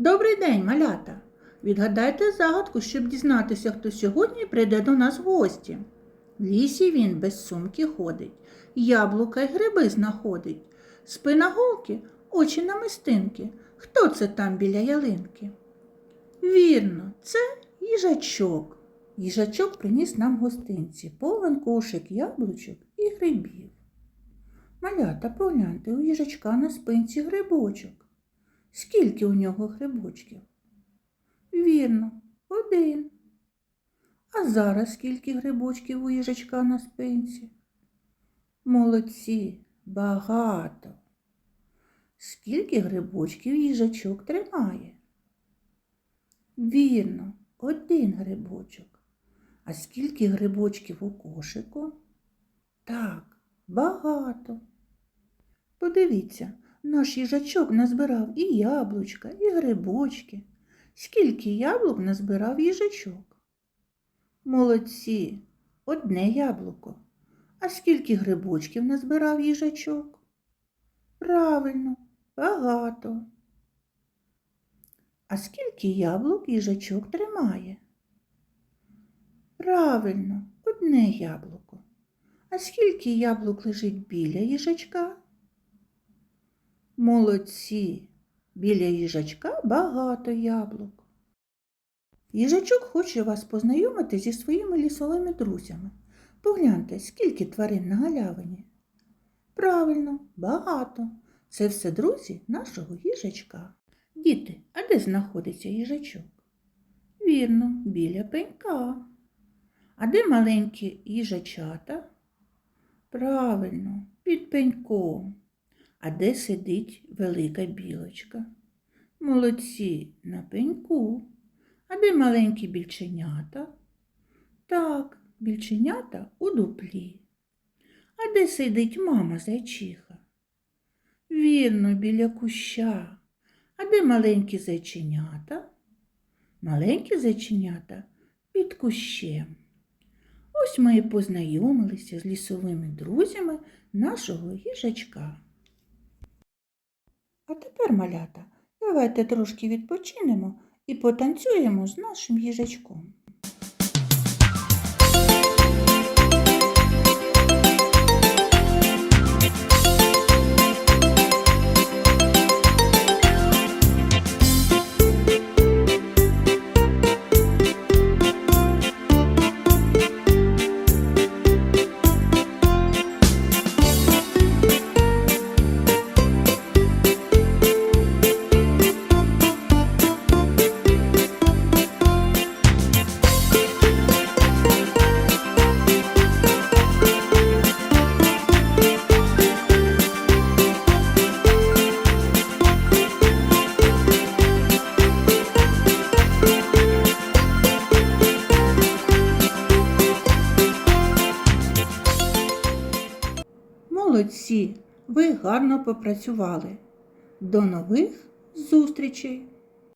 Добрий день, малята! Відгадайте загадку, щоб дізнатися, хто сьогодні прийде до нас в гості. В лісі він без сумки ходить, яблука й гриби знаходить. Спина голки, очі намистинки. Хто це там біля ялинки? Вірно, це їжачок. Їжачок приніс нам гостинці, повен кошик яблучок і грибів. Малята, погляньте, у їжачка на спинці грибочок. Скільки у нього грибочків? Вірно, один. А зараз скільки грибочків у їжачка на спинці? Молодці, багато. Скільки грибочків їжачок тримає? Вірно, один грибочок. А скільки грибочків у кошику? Так, багато. Подивіться, наш їжачок назбирав і яблучка, і грибочки. Скільки яблук назбирав їжачок? Молодці, одне яблуко. А скільки грибочків назбирав їжачок? Правильно, багато. А скільки яблук їжачок тримає? Правильно, одне яблуко. А скільки яблук лежить біля їжачка? Молодці. Біля їжачка багато яблук. Їжачок хоче вас познайомити зі своїми лісовими друзями. Погляньте, скільки тварин на галявині. Правильно, багато. Це все друзі нашого їжачка. Діти, а де знаходиться їжачок? Вірно, біля пенька. А де маленькі їжачата? Правильно, під пеньком. А де сидить велика білочка? Молодці, на пеньку. А де маленькі більченята? Так, більченята у дуплі. А де сидить мама зайчиха? Вірно, біля куща. А де маленькі зайченята? Маленькі зайченята під кущем. Ось ми і познайомилися з лісовими друзями нашого їжачка. А тепер, малята, давайте трошки відпочинемо і потанцюємо з нашим їжачком. Молодці, ви гарно попрацювали. До нових зустрічей!